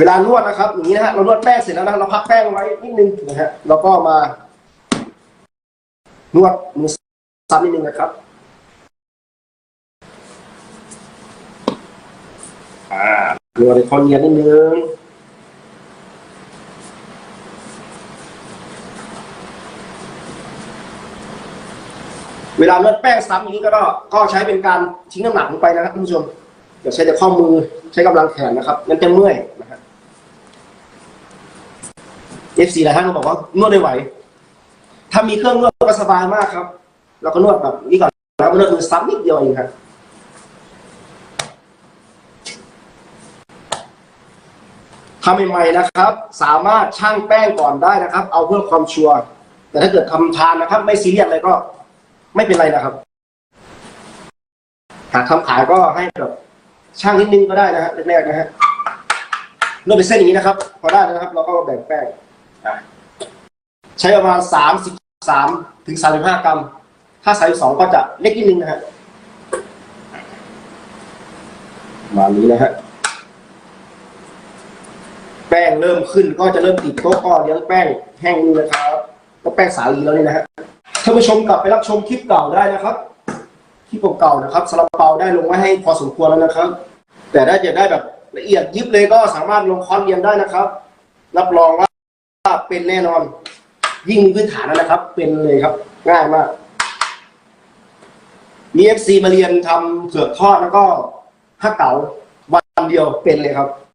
เวลานวดนะครับอย่างนี้นะฮะเรานวดแป้งเสร็จแล้วนะเราพักแป้งไว้นิดนึงนะฮะแล้วก็มานวดมือซ้ำนิดนึงนะครับอ่านวดให้เขาเนียนนิดนึงเวลานวดแป้งซ้ำอย่างนี้ก็ก็ใช้เป็นการทิ้งน้ำหนักลงไปนะครับท่านผู้ชมอย่าใช้แต่ข้อมือใช้กำลังแขนนะครับงั้นจะเมื่อย นะครับ F4 หลายท่านก็บอกว่านวดได้ไหว ถ้ามีเครื่องนวดก็สบายมากครับ เราก็นวดแบบนี้ก่อนแล้วก็นวดมือซ้ำนิดเดียวเองครับทำใหม่ๆนะครับ สามารถช่างแป้งก่อนได้นะครับ เอาเพื่อความชัวร์แต่ถ้าเกิดทำทานนะครับ ไม่ซีเรียสอะไรก็ ไม่เป็นไรนะครับ หากทำขายก็ให้แบบช่างนิดนึงก็ได้นะฮะแรกๆนะฮะนวดเป็นเส้นอย่างนี้นะครับ พอได้นะครับ เราก็แบ่งแป้ง ใช้ประมาณสามสิบสามถึงสามสิบห้ากรัม ถ้าสามสิบสองก็จะเล็กนิดนึงนะฮะประมาณนี้นะฮะแป้งเริ่มขึ้นก็จะเริ่มติดโต๊ะก็เลี้ยงแป้งแห้งนี่นะครับก็แป้งสาลีแล้วนี่นะฮะท่านผู้ชมกลับไปรับชมคลิปเก่าได้นะครับคลิปเก่าๆนะครับสลับเปาได้ลงไว้ให้พอสมควรแล้วนะครับ แต่ถ้าจะได้แบบละเอียดยิบเลยก็สามารถลงคอร์สเรียนได้นะครับ รับรองว่า เป็นแน่นอน ยิ่งมีพื้นฐานนะครับ เป็นเลยครับ ง่ายมากมีเอฟซีมาเรียนทำเผือกทอดแล้วก็ฮักเก๋าวันเดียวเป็นเลยครับ